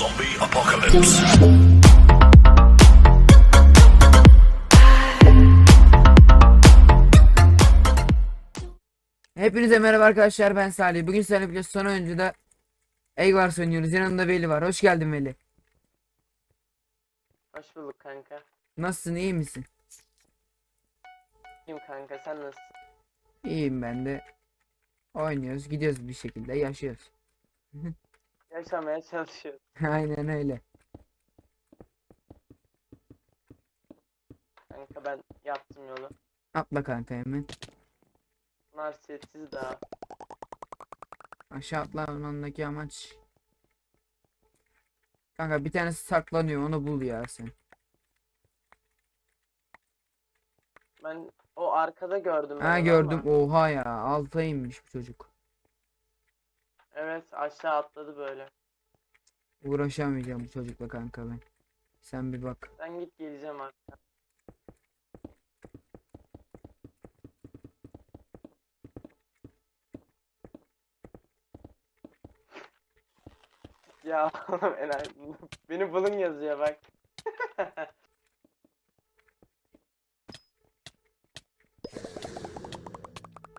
Zombie apocalypse. Hepinize merhaba arkadaşlar ben Salih. Bugün sizlerle birlikte son oyuncuda Eggwars oynuyoruz. Yanımda Veli var. Hoş geldin Veli. Hoş bulduk kanka. Nasılsın iyi misin? Kim kanka sen nasılsın? İyiyim ben de. Oynuyoruz gidiyoruz bir şekilde yaşıyoruz. Yaşamaya çalışıyoruz. Aynen öyle. Kanka ben yaptım yolu. Atla kanka hemen. Bunlar sessiz daha. Aşağı atlamanındaki amaç. Kanka bir tanesi saklanıyor onu bul ya sen. Ben o arkada gördüm. Ha gördüm. ama- Oha ya alta inmiş bu çocuk. Evet aşağı atladı böyle. Uğraşamayacağım bu çocukla kanka ben. Sen bir bak. Ben git geleceğim artık. Ya oğlum beni bulun yazıyor bak.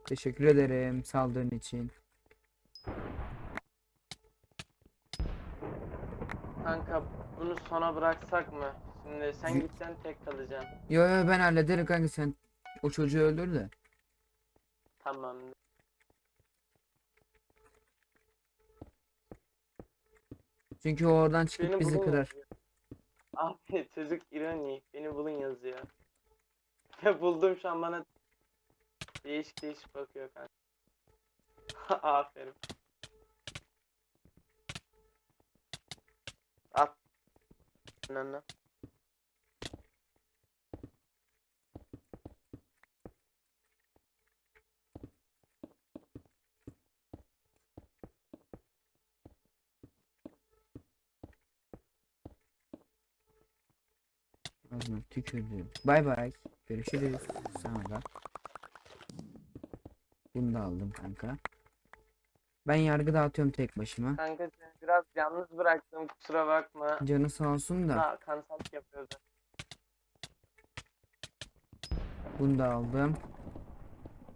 Teşekkür ederim saldığın için. Kanka bunu sona bıraksak mı? Şimdi sen gitsen tek kalacaksın. Yo yo ben hallederim kanka sen o çocuğu öldür de. Tamam. Çünkü o oradan çıkıp Beni bizi bulun kırar. yazıyor. Abi çocuk ironi. Beni bulun yazıyor. Ve buldum şu an bana değişik değişik bakıyor kanka. Aferin. Önüne. Ağzına tükürdüm. Bay bay. Görüşürüz. Sana da. Bunu da aldım kanka. Ben yargı dağıtıyorum tek başıma. Kanka seni biraz yalnız bıraktım kusura bakma. Canı sağ olsun da. Ha, kansallık yapıyordu. Bunu da aldım.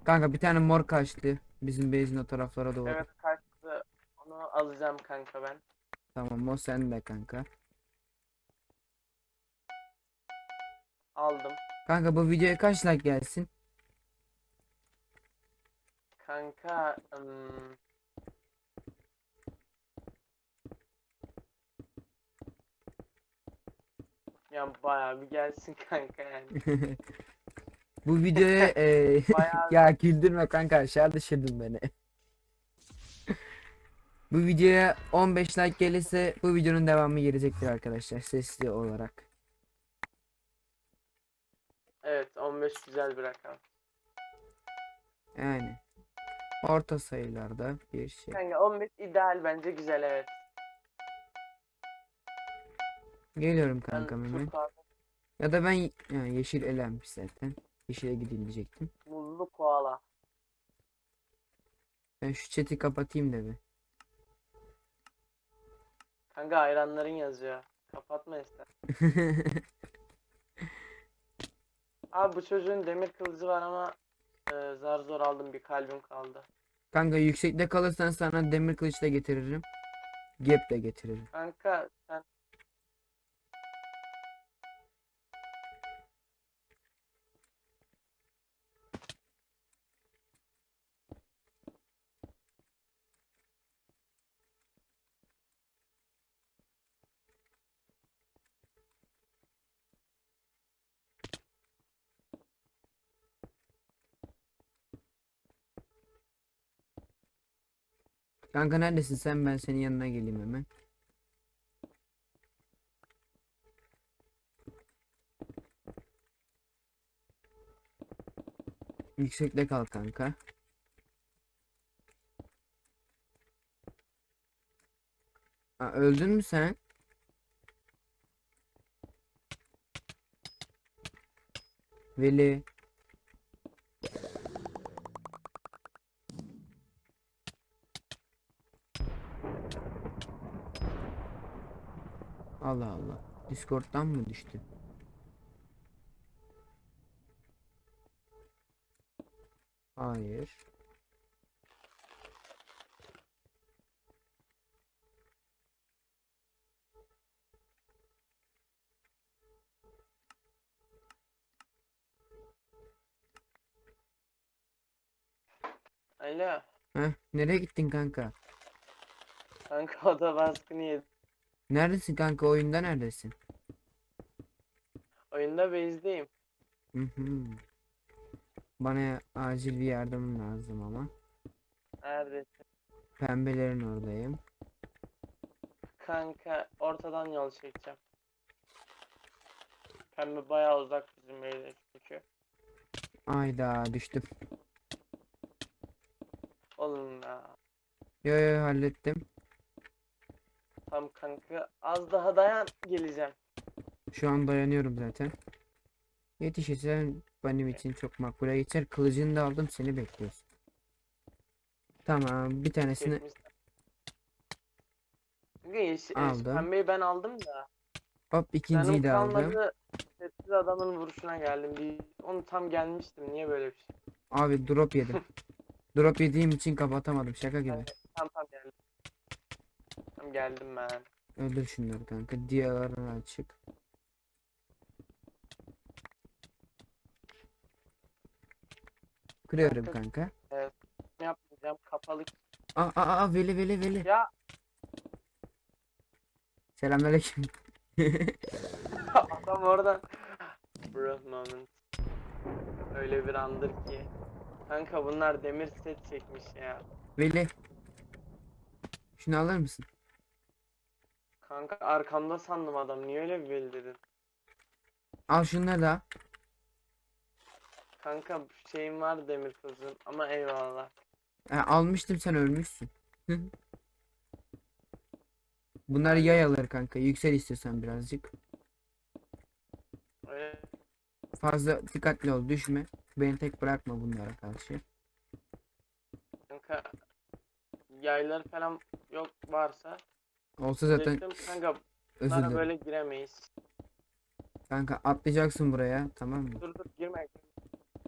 Kanka bir tane mor kaçtı. Bizim base'in o taraflara doğru. Evet kaçtı. Onu alacağım kanka ben. Tamam o sende kanka. Aldım. Kanka bu videoya kaç like gelsin? Kanka ım, ya bayağı bir gelsin kanka yani. Bu videoya Bayağı ya güldürme kanka aşağı düşürdün beni. Bu videoya 15 like gelirse bu videonun devamı gelecektir arkadaşlar sesli olarak. evet 15 güzel bir rakam. Yani orta sayılarda bir şey. Kanka 15 ideal bence güzel evet. Geliyorum Ben kankam hemen. Ya da ben ya, yeşil elenmiş zaten. Yeşile gidilecektim. muzlu koala. Ben şu chat'i kapatayım da bir. Kanka hayranların yazıyor. Kapatma ister. Abi bu çocuğun demir kılıcı var ama e, zar zor aldım bir kalbim kaldı. Kanka yüksekte kalırsan sana demir kılıç da getiririm. Gap de getiririm. Kanka sen Kanka neredesin sen? Ben senin yanına geleyim hemen. Yüksekte kal kanka. Aa, öldün mü sen? Veli. Discord'dan mı düştü? Hayır. Alo. Heh, nereye gittin kanka? Kanka oda baskını yedim. Neredesin kanka? Oyunda neredesin? Oyunda base'deyim. Hı hı. Bana acil bir yardım lazım ama. Neredesin? Pembelerin oradayım. Kanka ortadan yol çekeceğim. Pembe bayağı uzak bizim evde çünkü. Ayda düştüm. Oğlum ya. Yo yo hallettim. Tam kanka az daha dayan geleceğim. Şu an dayanıyorum zaten. Yetişirsen benim için çok makbule geçer. Kılıcını da aldım seni bekliyoruz. Tamam bir tanesini Çekmişsin. Kanka yeşil, Aldım. pembeyi ben aldım da. hop ikinciyi de aldım. kalmadı. Sessiz adamın vuruşuna geldim. Bir, onu tam gelmiştim. Niye böyle bir şey? Abi drop yedim. Drop yediğim için kapatamadım şaka gibi. Geldim. Geldim ben. Öldür şunları kanka. Diğerleri açık. Kırıyorum Kanka- kanka. Ne yapacağım? Kapalı. Aa aa aa veli veli veli. Ya Selamünaleyküm. adam oradan. Bro moment. Öyle bir andır ki. Kanka bunlar demir set çekmiş ya. Veli. Şunu alır mısın? Kanka arkamda sandım adam. Niye öyle bir belli dedin? Al şunları da. Kanka şeyim var demir kızın ama eyvallah. Ha, almıştım sen ölmüşsün. Bunlar yay alır kanka. Yüksel istiyorsan birazcık. Öyle Fazla dikkatli ol düşme. Beni tek bırakma bunlara karşı. kanka yaylar falan yok varsa Olsa zaten diyecektim, kanka özür bunlara dilerim. böyle giremeyiz. Kanka atlayacaksın buraya tamam mı? Dur dur girme.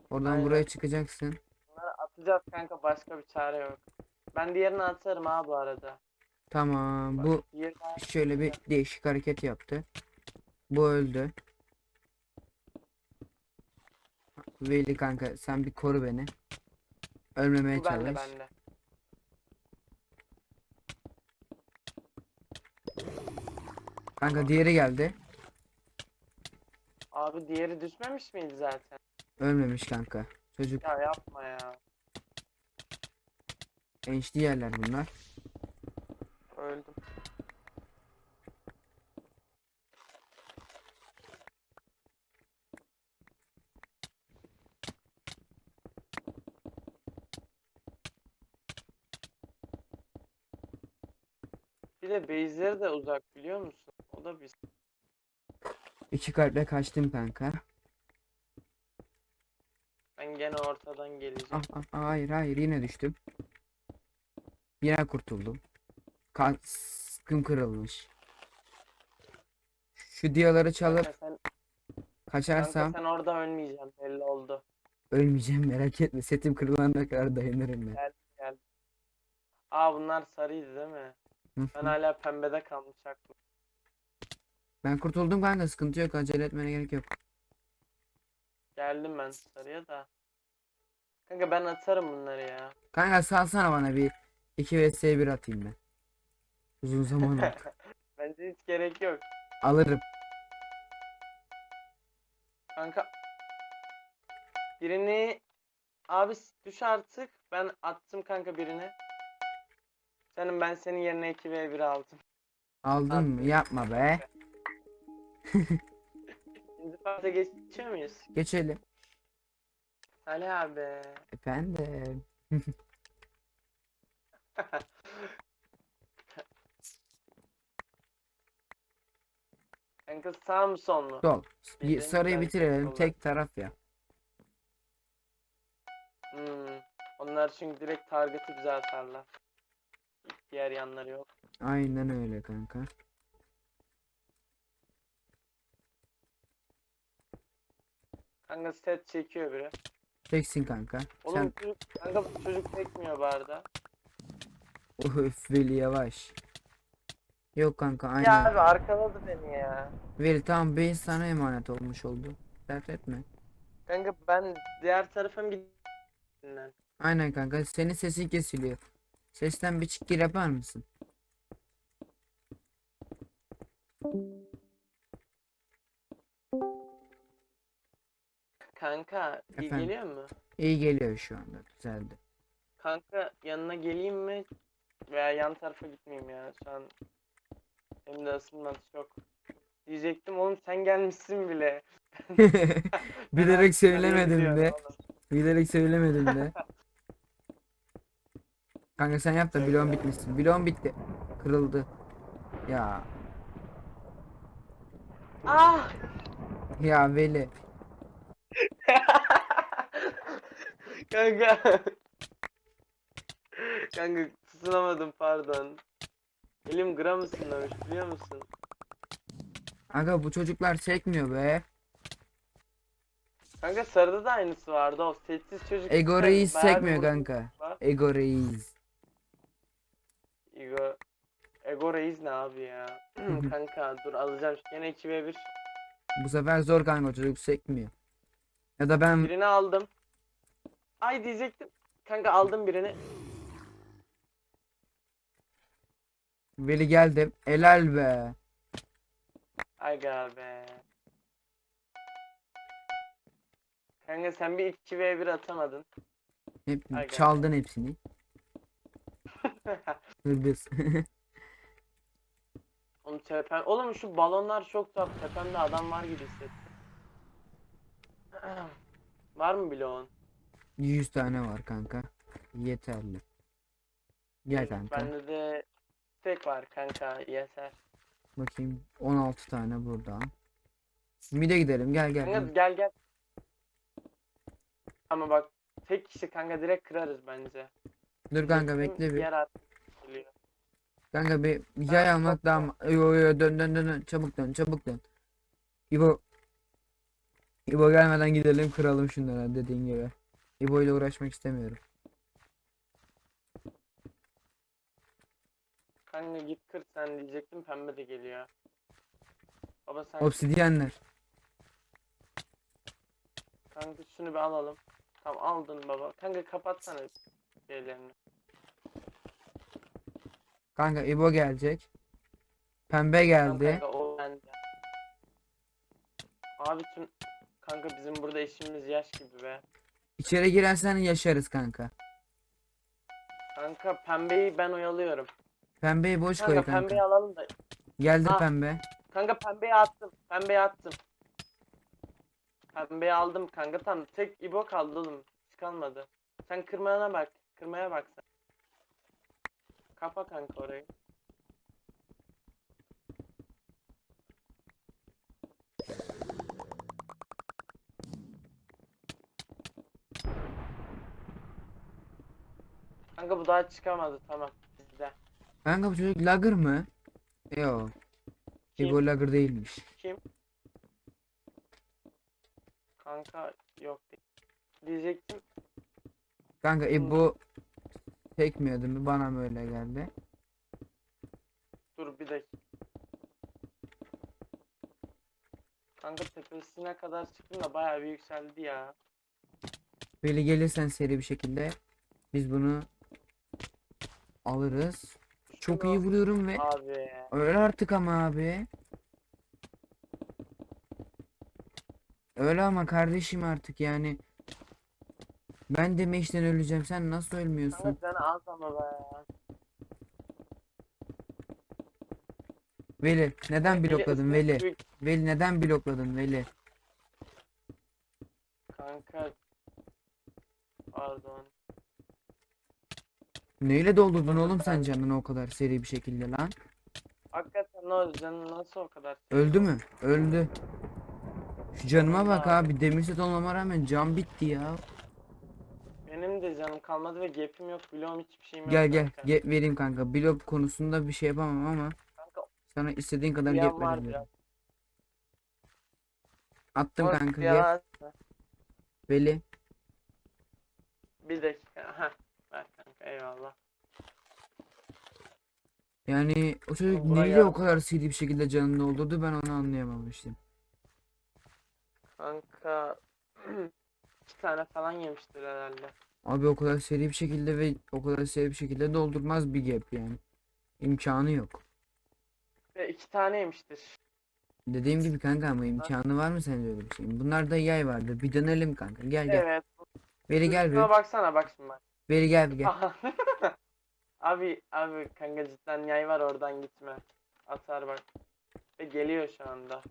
Oradan Aynen. buraya çıkacaksın. Bunları atacağız kanka başka bir çare yok. Ben diğerini atarım ha bu arada. Tamam bu diğeri daha- şöyle bir değişik hareket yaptı. Bu öldü. Veli kanka sen bir koru beni. Ölmemeye bu bende çalış. bende. Kanka diğeri geldi. Abi diğeri düşmemiş miydi zaten? Ölmemiş kanka. Çocuk Ya yapma ya. enişli yerler bunlar. Öldüm. Bir de base'leri de uzak biliyor musun? Da bir İki kalple kaçtım kanka. ben gene ortadan geleceğim. Ah, ah, ah, hayır hayır yine düştüm. Yine kurtuldum. Kaskım kırılmış. Şu diyaları çalıp Kanka sen, kanka kaçarsam sen orada ölmeyeceksin belli oldu. ölmeyeceğim merak etme. Setim kırılana kadar dayanırım ben. Aa bunlar sarıydı değil mi? Ben hala pembede kalmış aklım. Ben kurtuldum kanka sıkıntı yok acele etmene gerek yok. Geldim ben sarıya da. Kanka ben atarım bunları ya. Kanka salsana bana bir 2 vs 1 atayım ben. Uzun zaman oldu. Bence hiç gerek yok. Alırım. Kanka birini abi düş artık. Ben attım kanka birini. Senin ben senin yerine 2 v 1 aldım. Aldın mı? Yapma be. İkinci parta geçiyor muyuz? Geçelim. Salih abi. Efendim. Kanka sağ mı sol mu? Sol. Bir Bildiğin sarıyı güzel bitirelim. sola. Tek taraf ya. Hmm. Onlar çünkü direkt target'ı bize atarlar. Diğer yanları yok. Aynen öyle kanka. Kanka set çekiyor biri. Çeksin kanka. Oğlum Sen çocuk, kanka bu çocuk çekmiyor bu arada. Öf Veli yavaş. Yok kanka Ya aynen. abi arkaladı beni ya. Veli tamam beyin sana emanet olmuş oldu. Dert etme. Kanka ben diğer tarafa mı gittim? Aynen kanka senin sesin kesiliyor. Sesten bir çıkgir yapar mısın? Kanka iyi Efendim? geliyor mu? İyi geliyor şu anda düzeldi. Kanka yanına geleyim mi? Veya yan tarafa gitmeyeyim ya şu an. Hem de ısınmadı çok. Diyecektim oğlum sen gelmişsin bile. Bilerek söylemedim de. Bilerek söylemedim de. Kanka sen yap da bloğun bitmişsin. Bloğun bitti. Kırıldı. Ya Ah! ya Veli. Kanka. Kanka tutunamadım pardon. Elim gram ısınmamış biliyor musun? Aga bu çocuklar çekmiyor be. Kanka sarıda da aynısı vardı o sessiz çocuk. Ego reis bayağı bir çekmiyor vurgun kanka. Ego reis. Ego. Ego reis ne abi ya? kanka dur alacağım. Gene 2 ve 1. Bu sefer zor kanka çocuk çekmiyor. Ya da ben Birini aldım. Ay diyecektim. Kanka aldım birini. Veli geldim. Helal be. Aga be. Kanka sen bir 2 v 1 atamadın. Hep Aga. çaldın hepsini. Hırbız. Oğlum tepem... Oğlum şu balonlar çok tuhaf. Tepemde adam var gibi hissettim. var mı bloğun? 100 tane var kanka. Yeterli. Gel kanka. Bende de tek var kanka yeter. Bakayım 16 tane burada. Mide gidelim gel gel. Kanka gel. gel. Ama bak tek kişi kanka direkt kırarız bence. Dur kanka Bizim bekle bir. Geliyor. Kanka bir yay almak daha Yo yo dön dön dön dön çabuk dön çabuk dön. İbo İbo gelmeden gidelim kıralım şunları dediğin gibi. İbo ile uğraşmak istemiyorum. Kanka git kır sen diyecektim pembe de geliyor. Baba sen Obsidyenler. kanka şunu bir alalım. Tamam aldın baba. Kanka kapatsana şeylerini. Kanka İbo gelecek. Pembe Tamam geldi. kanka o bende. Abi tüm kanka bizim burada işimiz yaş gibi be. İçeri girersen yaşarız kanka. Kanka pembeyi ben oyalıyorum. Pembeyi boş koy Kanka kanka. pembeyi alalım da. Geldi Ah. pembe. Kanka pembeyi attım. Pembeyi attım. Pembeyi aldım kanka tamam. Tek İbo kaldı oğlum. Hiç kalmadı. Sen kırmaya bak. Kırmaya bak sen. Kapa kanka orayı. Kanka bu daha çıkamadı tamam. Bizde. Kanka bu çocuk lagır mı? Yok. Kim? İbo lagır değilmiş. Kim? Kanka yok değil. Diyecektim. Kanka İbo çekmiyordu mu? Bana mı öyle geldi? Dur bir dakika. Kanka tepesine kadar çıktım da bayağı bir yükseldi ya. Böyle gelirsen seri bir şekilde biz bunu alırız. Çok iyi vuruyorum ve Abi. öyle artık ama abi. Öyle ama kardeşim artık yani. Ben de meşten öleceğim. Sen nasıl ölmüyorsun? Kanka sen az ama be. Veli neden Biri blokladın ısınık Veli? büyük- Veli neden blokladın Veli? Kanka. Pardon. Neyle doldurdun oğlum sen canını o kadar seri bir şekilde lan? Hakikaten ne oldu nasıl o kadar? Öldü mü? Öldü. Şu canıma bak abi. Demir set olmama rağmen can bitti ya. Benim de canım kalmadı ve gap'im yok, bloğum hiçbir şeyim yok. Gel gel. kanka. Ge vereyim kanka. Blok konusunda bir şey yapamam ama Kanka sana istediğin kadar gap an var verebilirim. biraz. Attım Ama kanka gap. Veli. Bir dakika. Heh. Eyvallah. Yani o çocuk Buraya- neyle o kadar seri bir şekilde canını doldurdu ben onu anlayamamıştım. Kanka iki tane falan yemiştir herhalde. Abi o kadar seri bir şekilde ve o kadar seri bir şekilde doldurmaz bir gap yani. İmkanı yok. Ve iki tane yemiştir. Dediğim gibi kanka ama imkanı var mı sence öyle bir şeyin? Bunlarda yay vardı. Bir dönelim kanka. Gel gel. Evet. Veli gel Şuna bir. baksana bak şimdi bak. Veli gel bir gel. abi abi kanka cidden yay var oradan gitme. Atar bak. Ve geliyor şu anda.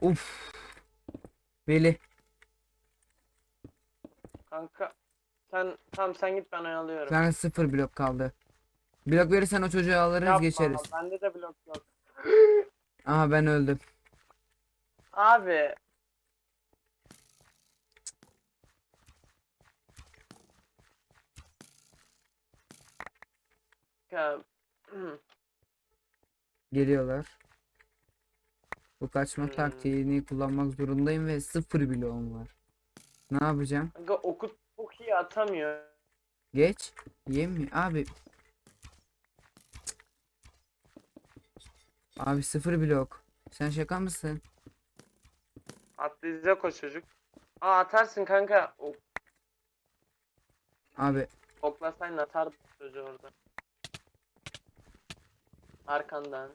Uf. Veli. Kanka sen tamam sen git ben oyalıyorum. Kanka sıfır blok kaldı. Blok verirsen o çocuğu alırız Yapma, geçeriz. Bende de blok yok. Aha ben öldüm. Abi. Kanka, Geliyorlar. Bu kaçma Hmm. taktiğini kullanmak zorundayım ve sıfır bloğum var. Ne yapacağım? Kanka oku çok iyi atamıyor. Geç. Yemi abi. Abi sıfır blok. Sen şaka mısın? Atlayacak o çocuk. Aa atarsın kanka. O, Abi oklasaydın atardı çocuğu orada. Arkandan.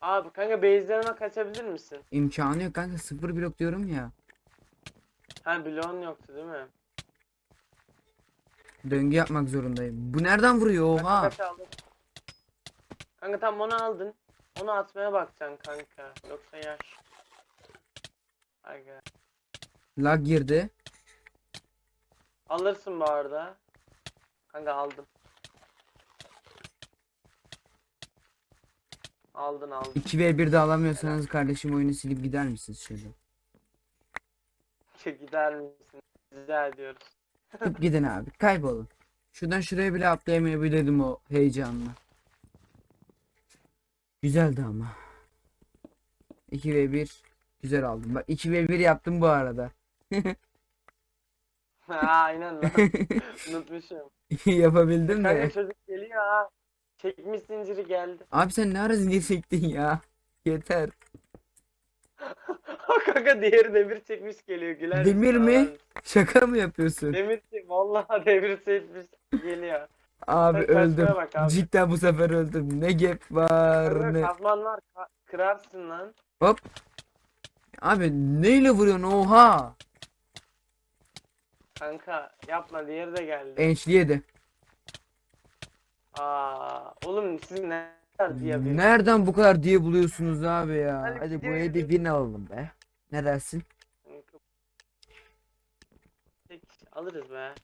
Abi kanka base'lerine kaçabilir misin? imkanı yok kanka sıfır blok diyorum ya. Ha bloğun yoktu değil mi? Döngü yapmak zorundayım. Bu nereden vuruyor oha? kaç aldın? Kanka tam onu aldın. Onu atmaya bakacaksın kanka. Yoksa yaş. Aga. Lag girdi. Alırsın bu arada. Kanka aldım. Aldın aldın. 2 ve 1 de alamıyorsanız kardeşim oyunu silip gider misiniz şöyle? Gider misin? Rica ediyoruz. Çıkıp gidin abi kaybolun. Şuradan şuraya bile atlayamayabilirdim o heyecanla. Güzeldi ama. 2 ve 1 güzel aldım. Bak 2 ve 1 yaptım bu arada. Ha, Aynen lan. Unutmuşum. Yapabildim Kanka de. çocuk geliyor ha. Çekmiş zinciri geldi. Abi sen ne ara zincir çektin ya? Yeter. Kanka diğeri demir çekmiş geliyor. Güler Demir misin? mi? Aa, Şaka mı yapıyorsun? Demir çek. Vallahi demir çekmiş geliyor. Abi Sen kaçmaya öldüm. bak abi. Cidden bu sefer öldüm. Ne gap var Kanka ne. kazman var. ka- kırarsın lan. Hop. Abi neyle vuruyorsun oha? Kanka yapma diğeri de geldi. Ençli yedi. Aa, oğlum siz ne kadar diye bir Nereden bu kadar diye buluyorsunuz abi ya? Hadi Hadi bu eli win alalım be. Ne dersin? Alırız be.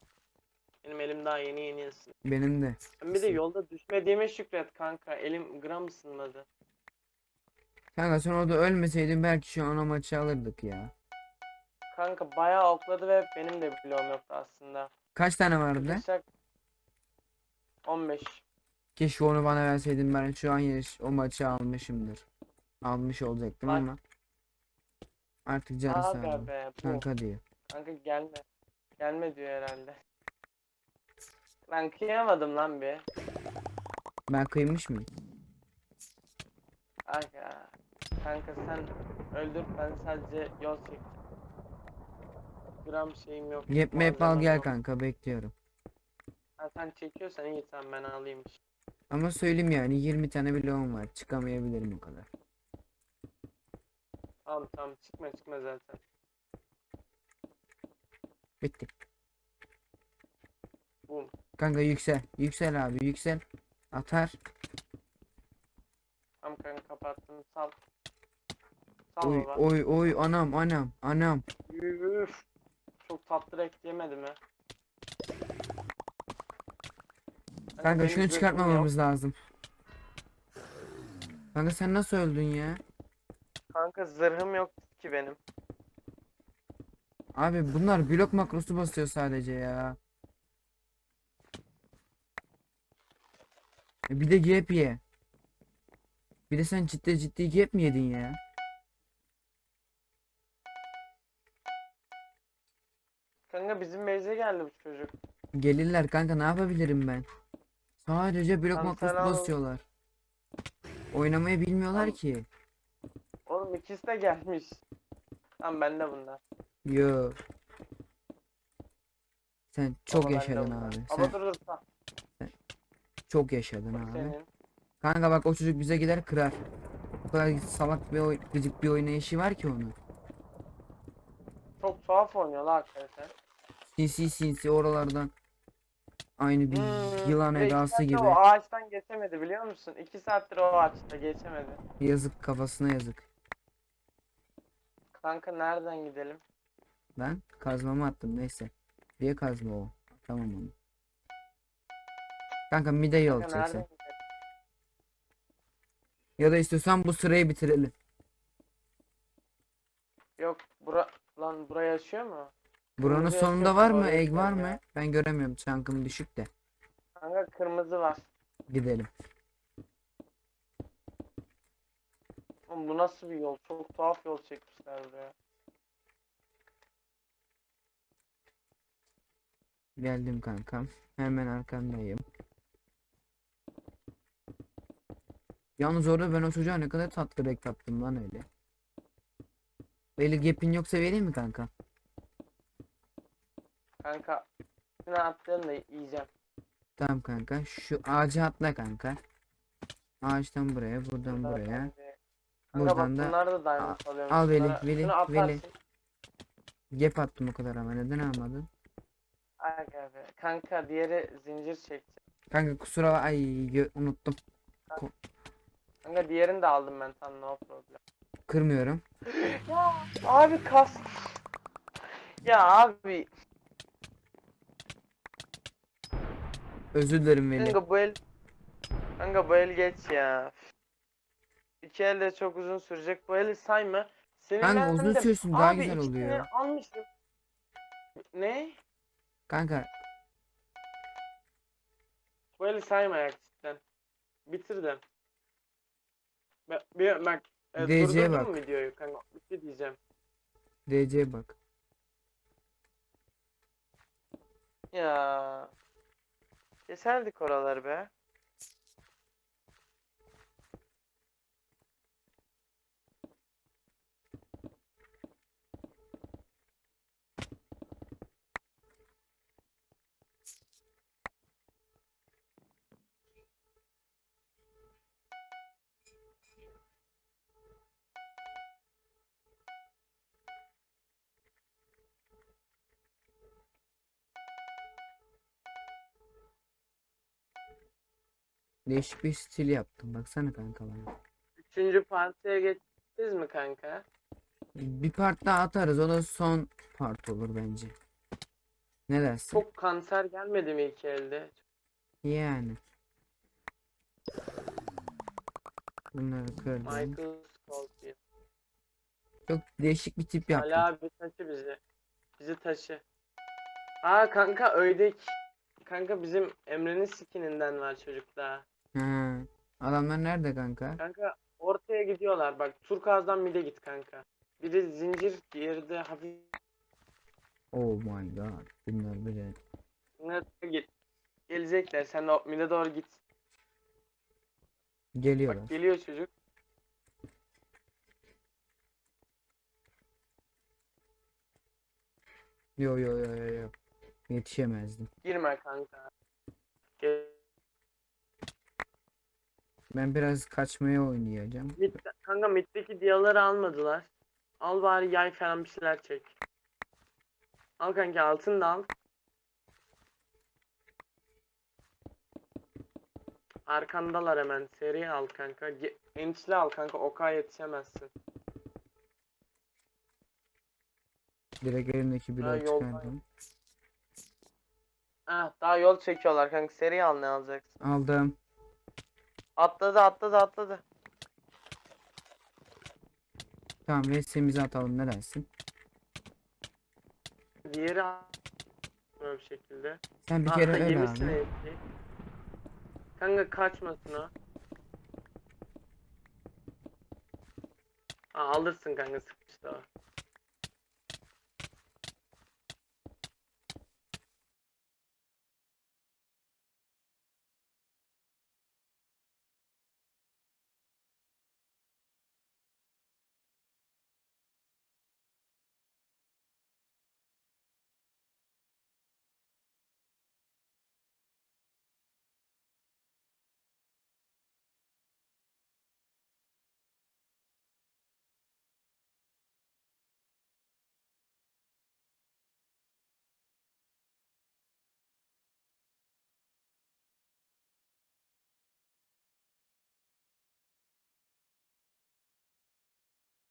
Benim elim daha yeni yeni ısındı. Benim de. Ben bir de yolda düşmediğime şükret kanka. Elim gram ısınmadı. Kanka sen orada ölmeseydin belki şu an o maçı alırdık ya. Kanka bayağı okladı ve benim de bloğum yoktu aslında. Kaç tane vardı? Sıkışacak. 15. Keşke onu bana verseydin ben şu an yarış o maçı almışımdır. Almış olacaktım Bak. ama. Artık canı sağ be bu. Kanka diyor. Kanka gelme. Gelme diyor herhalde. Ben kıyamadım lan bir. Ben kıymış mıyım? Aga. Kanka sen öldür ben sadece yol çek. Gram şeyim yok. Yep map al gel yok. kanka bekliyorum. Ha, sen çekiyorsan iyi tamam ben alayım. Ama söyleyeyim yani 20 tane bloğum var. Çıkamayabilirim o kadar. Tamam tamam çıkma çıkma zaten. Bitti. Bum. Kanka yüksel. Yüksel abi yüksel. Atar. Tamam kanka kapattım sal. Sal Oy baba. oy oy anam anam anam. Üf. Çok tatlı renk yemedi mi? Kanka şunu çıkartmamamız lazım. Kanka sen nasıl öldün ya? Kanka zırhım yok ki benim. Abi bunlar blok makrosu basıyor sadece ya. E bir de gap ye. Bir de sen ciddi ciddi gap mi yedin ya? Kanka bizim base'e geldi bu çocuk. Gelirler kanka ne yapabilirim ben? Sadece blok sen al. basıyorlar. Oynamayı bilmiyorlar Tamam. ki. Oğlum ikisi de gelmiş. Tamam bende bunlar. Yo. Sen çok bende yaşadın bunlar. abi. Baba Sen dur dur. Tamam, çok yaşadın abi. Senin. Kanka bak o çocuk bize gider kırar. O kadar salak bir oy gıcık bir oynayışı var ki onun. Çok tuhaf oynuyor la hakikaten. Sinsi sinsi oralardan. Aynı bir Hmm, yılan ve edası saattir gibi. O ağaçtan geçemedi biliyor musun? İki saattir o ağaçta geçemedi. Yazık kafasına yazık. Kanka nereden gidelim? Ben kazmamı attım neyse. Diye kazma o. Tamam onu. Kanka mide yol Kanka nereden gidelim? Ya da istiyorsan bu sırayı bitirelim. Yok bura lan buraya yaşıyor mu? Buranın Kırmızı sonunda yok, var mı? oraya Egg var gidelim mı? ya. Ben göremiyorum. Çankım düşük de. Kanka kırmızı var. Gidelim. Oğlum bu nasıl bir yol? Çok tuhaf yol çekmişler buraya. Geldim kankam. Hemen arkandayım. Yalnız orada ben o çocuğa ne kadar tatlı renk attım lan öyle. Böyle gap'in yoksa vereyim mi kanka? Kanka ne atlayalım da yiyeceğim. Tamam kanka. Şu ağaca atla kanka. Ağaçtan buraya, buradan Buradan buraya. Kanka bak Buradan da bunlar da diamond alıyormuş. al Veli, Bunlara- Veli, şunu Veli. Gap attım o kadar ama neden almadın? Aga be. Kanka diğeri zincir çekti. Kanka kusura bak- ay gö- unuttum. Kanka diğerini de aldım ben tam no problem. Kırmıyorum. Ya abi kas. Ya abi. Özür dilerim Veli. Kanka bu el. Kanka bu el geç ya. İki el de çok uzun sürecek. Bu eli sayma. Senin Kanka uzun ben de- sürsün daha Abi güzel oluyor. almıştım. Ne? Kanka Bu eli sayma cidden. Bitirdim. Bak, bir, bak. E, DC'ye bak. mu videoyu kanka? Bir şey diyeceğim. DC bak. Ya. Keserdik oraları be. Değişik bir stil yaptım. Baksana kanka bana. Üçüncü partiye geçtiniz mi kanka? Bir part daha atarız. O da son part olur bence. Ne dersin? Çok kanser gelmedi mi iki elde? Yani. Bunları kırdım. Michael Scofield. Çok değişik bir tip yaptım. Ali abi taşı bizi. Bizi taşı. Aa kanka öydek. Kanka bizim Emre'nin skininden var çocukta. Ha. Adamlar nerede kanka? Kanka ortaya gidiyorlar bak. Turkuaz'dan mide git kanka. Biri zincir, diğeri de hafif Oh my god. Bunlar böyle. Bunlar da git. Gelecekler. Sen o mide doğru git. Geliyorlar. Bak geliyor çocuk. Yo yo yo yo yo. Yetişemezdim. Girme kanka. Gel. Ben biraz kaçmaya oynayacağım. Mid, kanka middeki diyaları almadılar. Al bari yay falan bir şeyler çek. Al kanka altın da al. Arkandalar hemen. Seri al kanka. Ge- Ençli al kanka. Oka yetişemezsin. Direkt elimdeki bloğu çıkardım. Ah daha yol çekiyorlar kanka. Seri al ne alacaksın. Aldım. Atladı atladı atladı. Tamam resmimizi atalım ne dersin? Diğeri. Böyle bir şekilde. Sen bir Aa, kere öl yemişsin abi. Kanka kaçmasın o. Aa, alırsın kanka sıkıştı o.